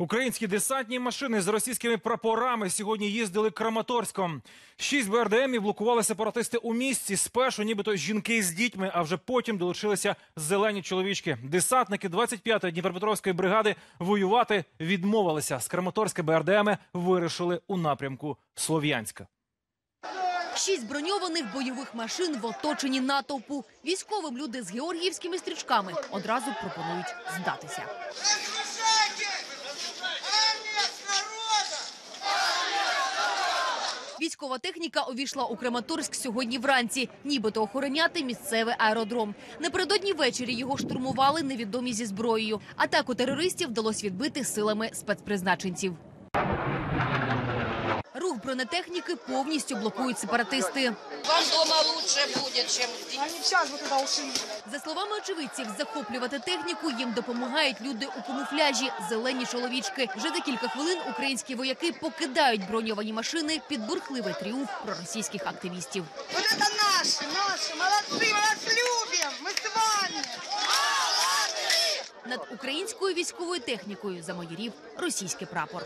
Українські десантні машини з російськими прапорами сьогодні їздили Краматорськом. Шість БРДМів блокували сепаратисти у місті. Спершу нібито жінки з дітьми, а вже потім долучилися зелені чоловічки. Десантники 25-ї Дніпропетровської бригади воювати відмовилися. З Краматорська БРДМи вирішили у напрямку Слов'янська. Шість броньованих бойових машин в оточенні натовпу. Військовим люди з георгіївськими стрічками одразу пропонують здатися. Військова техніка увійшла у Краматорськ сьогодні вранці, нібито охороняти місцевий аеродром. Напередодні ввечері його штурмували невідомі зі зброєю. Атаку терористів вдалося відбити силами спецпризначенців Рух бронетехніки повністю блокують сепаратисти. Вам дома лучше будет, чем здесь. Они сейчас бы туда ушли. За словами очевидців, захоплювати техніку їм допомагають люди у камуфляжі, зелені чоловічки. Вже за кілька хвилин українські вояки покидають броньовані машини під бурхливий тріумф проросійських активістів. Вот это наши, наши, молодцы, мы вас любим, мы с вами. Над українською військовою технікою замайорів російський прапор.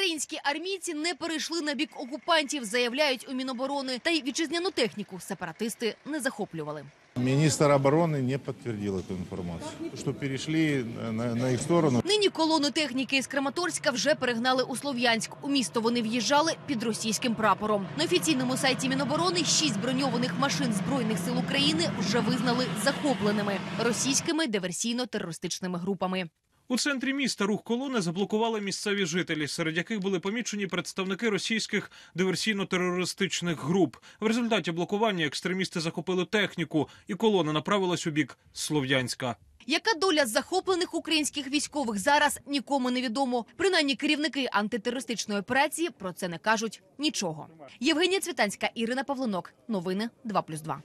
Українські армійці не перейшли на бік окупантів, заявляють у Міноборони. Та й вітчизняну техніку сепаратисти не захоплювали. Министр обороны не подтвердил эту информацию, что перешли на, на их сторону. Нині колону техніки із Краматорська вже перегнали у Слов'янськ. У місто вони в'їжджали під російським прапором. На офіційному сайті Міноборони шість броньованих машин збройних сил України вже визнали захопленими російськими диверсійно-терористичними групами. У центрі міста рух колони заблокували місцеві жителі, серед яких були помічені представники російських диверсійно-терористичних груп. В результаті блокування екстремісти захопили техніку, і колона направилась у бік Слов'янська. Яка доля захоплених українських військових зараз нікому не відомо. Принаймні керівники антитерористичної операції про це не кажуть нічого. Євгенія Цвітанська, Ірина Павлинок. Новини 2+,2.